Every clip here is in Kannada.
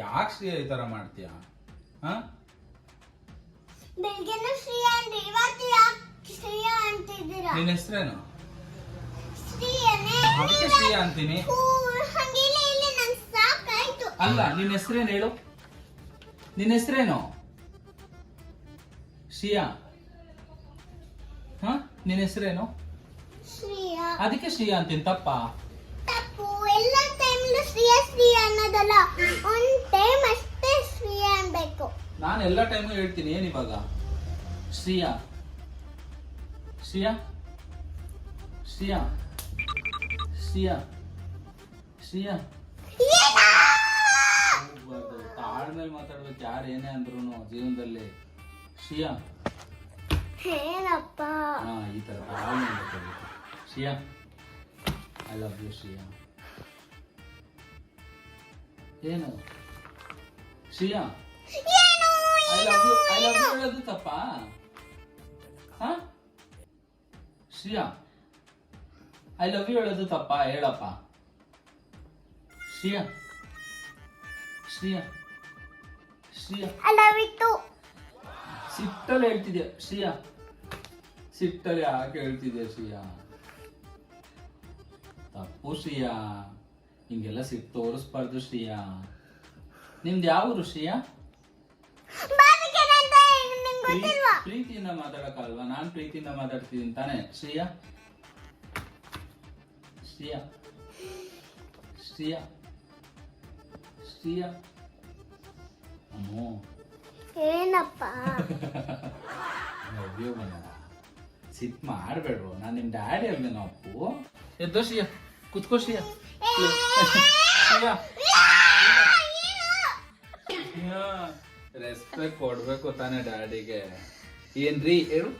ಯಾಕೆ ಶ್ರೀಯ ಈ ತರ ಮಾಡ್ತೀಯ? ಹಾ? ಬೆಳಿಗ್ಗೆನೂ ಶ್ರೀಯ ಅಂದ್ರೆ ಇವತ್ತು ಯಾಕೆ ಶ್ರೀಯ ಅಂತಿದ್ದೀರಾ? ನಿನ್ನ ಹೆಸರೇನು? ಶ್ರೀಯನೇ ಅದಕ್ಕೆ ಶ್ರೀಯ ಅಂತೀನಿ. ಹೂ, ಹಂಗಿಲ್ಲ ಇಲ್ಲ ನನ್ ಸಾಕಾಯ್ತು. ಅಲ್ಲ ನಿನ್ನ ಹೆಸರೇನು ಹೇಳು? ನಿನ್ನ ಹೆಸ್ರೇನು? ಶ್ರೀಯಾ? ಹಾ? ನಿನ್ನ ಹೆಸ್ರೇನು? ಶ್ರೀಯ. ಅದಕ್ಕೆ ಶ್ರೀಯಾ ಅಂತೀನಿ ತಪ್ಪ? ಶ್ರೀಯ ಶ್ರೀಯ ಅನ್ನೋದಲ್ಲ. ಒಂದ್ ಟೈಮ್ ಅಷ್ಟೇ ಶ್ರೀಯ ಅನ್ಬೇಕು. ನಾನು ಎಲ್ಲ ಟೈಮು ಹೇಳ್ತೀನಿ ಏನ್ ಇವಾಗ? ಶ್ರೀಯಾ. ಶ್ರೀಯಾ? ಶ್ರೀಯಾ? ಶ್ರೀಯಾ? ಶ್ರೀಯಾ. ತಾಳ್ಮೇಲೆ ಮಾತಾಡ್ಬೇಕು ಯಾರು ಏನೇ ಅಂದ್ರು ಜೀವನದಲ್ಲಿ. ಶ್ರೀಯಾ? ಏನಪ್ಪ? ಹಾ ಈ ತರ ತಾಳ್ಮೇಲೆ ಮಾತಾಡ್ಬೇಕು. Shreya? I love you Shreya. ಏನು? ಶ್ರೀಯಾ? ಏನು? I love you I love you ಹೇಳೋದು ತಪ್ಪಾ ಹಾ? ಶ್ರೀಯಾ? ಐ ಲವ್ ಯು ಹೇಳೋದು ತಪ್ಪಾ ಹೇಳಪ್ಪ. ಶಿಯಾ ಶ್ರೀಯಾ? ಶ್ರೀಯಾ? ಅಲವಿತ್ತು ಸಿಟ್ಟಲ್ಲಿ ಹೇಳ್ತಿದ್ಯಾ? ಶ್ರೀಯಾ? ಸಿಟ್ಟಲ್ಲಿ ಯಾಕೆ ಹೇಳ್ತಿದ್ಯಾ ಶ್ರೀಯಾ? ತಪ್ಪು ಶ್ರೀಯಾ. ಹಿಂಗೆಲ್ಲ ಸಿಕ್ ತೋರಿಸ್ಬಾರ್ದು ಶ್ರೀಯಾ. ನಿಮ್ದು ಯಾವ ಋಷಿಯ ಶ್ರೀಯಾ? ಪ್ರೀತಿಯಿಂದ ಮಾತಾಡಕ್ಕಲ್ವಾ ನಾನ್ ಪ್ರೀತಿಯಿಂದ ಮಾತಾಡ್ತಿದ್ದೀನಿ ತಾನೆ. ಶ್ರೀಯಾ? ಶ್ರೀಯಾ? ಶ್ರೀಯಾ? ಶ್ರೀಯಾ? ಅಮ್ಮೋ. ಏನಪ್ಪ? ಅಯ್ಯೋ ಮನ. ಸಿಟ್ ಮಾಡ್ಬೇಡ್ರು. ನಾನು ನಿಮ್ ಡ್ಯಾಡಿ ಅಲ್ವೇನೋ ಅಪ್ಪು. ಎದ್ದೋ ಶ್ರೀಯಾ. ಕುತ್ಕೋ ಶ್ರೀಯಾ. ರೆಸ್ಪೆಕ್ಟ್ ಕೊಡ್ಬೇಕು ತಾನೆ ಡ್ಯಾಡಿಗೆ. ಏನ್ರಿ, ಹೇಳು.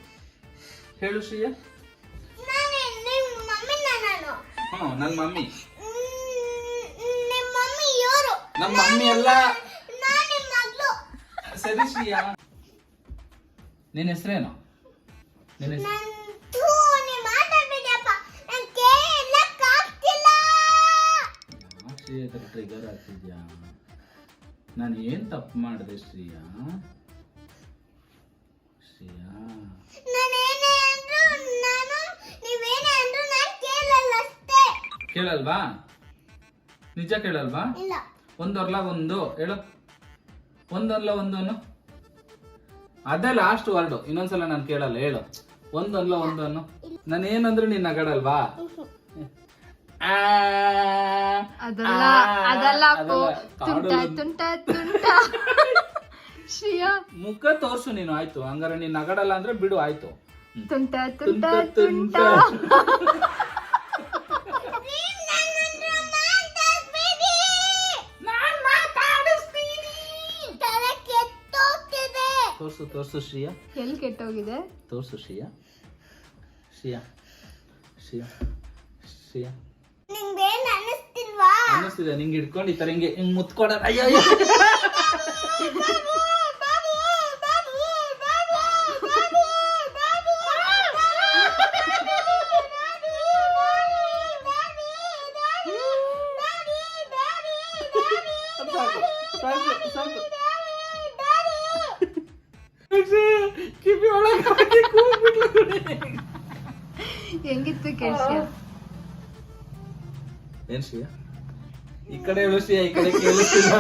ಹೇಳು ಶ್ರೀಯಾ. ಹ್ಞೂ ನನ್ನ ಮಮ್ಮಿ. ನಿಮ್ಮ ಮಮ್ಮಿ ಅಲ್ಲ. ಸರಿ ಶ್ರೀಯಾ. ನಿನ್ನ ಹೆಸರೇನು? ನಿನ್ನ ಹೆಸರು ಶ್ರೀಯ ಟ್ರಿಗರ್ ಆಗ್ತಿದ್ಯಾ? ನಾನು ಏನ್ ತಪ್ಪು ಮಾಡಿದೆ ಶ್ರೀಯಾ. ಕೇಳಲ್ವಾ? ನಿಜ ಕೇಳಲ್ವಾ? ಒಂದರ್ಲ ಒಂದು ಹೇಳು. ಒಂದರ್ಲ ಒಂದು ಅನ್ನು ಅದೇ ಲಾಸ್ಟ್ ವರ್ಡ್ ಇನ್ನೊಂದ್ಸಲ ನಾನು ಕೇಳಲ್ಲ ಹೇಳು. ಒಂದರ್ಲ ಒಂದು ಅನ್ನು ನಾನು ಏನಂದ್ರೆ ನೀನ್ ನಗಡಲ್ವಾ? ಆ, ಅದಲ್ಲ ಅದಲ್ಲ ತುಂಟ ತುಂಟ ತುಂಟ. ಶ್ರೇಯಾ. ಮುಖ ತೋರ್ಸು ನೀನು ಆಯ್ತು. ಹಂಗಾರೆ ನೀನ್ ನಗಡಲ್ಲ ಅಂದ್ರೆ ಬಿಡು ಆಯ್ತು. ತುಂಟ ತುಂಟ. ತುಂಟ. ತೋರ್ಸು ತೋರ್ಸು ಶ್ರೀಯಾ. ಎಲ್ಲಿ ಕೆಟ್ಟೋಗಿದೆ? ತೋರ್ಸು ಶ್ರೀಯಾ. ಶ್ರೀಯಾ. ಶ್ರೀಯಾ. ಶ್ರೀಯಾ. ಅನ್ನಿಸ್ತಿದೆ ನಿಂಗೆ ಇಟ್ಕೊಂಡು ಈ ತರ ಹಿಂಗೆ ಹಿಂಗ್ ಮುತ್ಕೊಡ ಅಯ್ಯೋ ಸಾಕು ಕಿವಿ ಒಳಗೆ ಹಾಕಿ ಕೂಗ್ಬಿಟ್ಲು ಕಣೆ. ಹೆಂಗಿತ್ತು ಕೇಳಿ ಏನ್ ಶ್ರೀಯಾ? ಈ ಕಡೆ ಹೇಳು ಶ್ರೀಯಾ ಈ ಕಡೆ ಕೇಳಿಸ್ತಿಲ್ಲ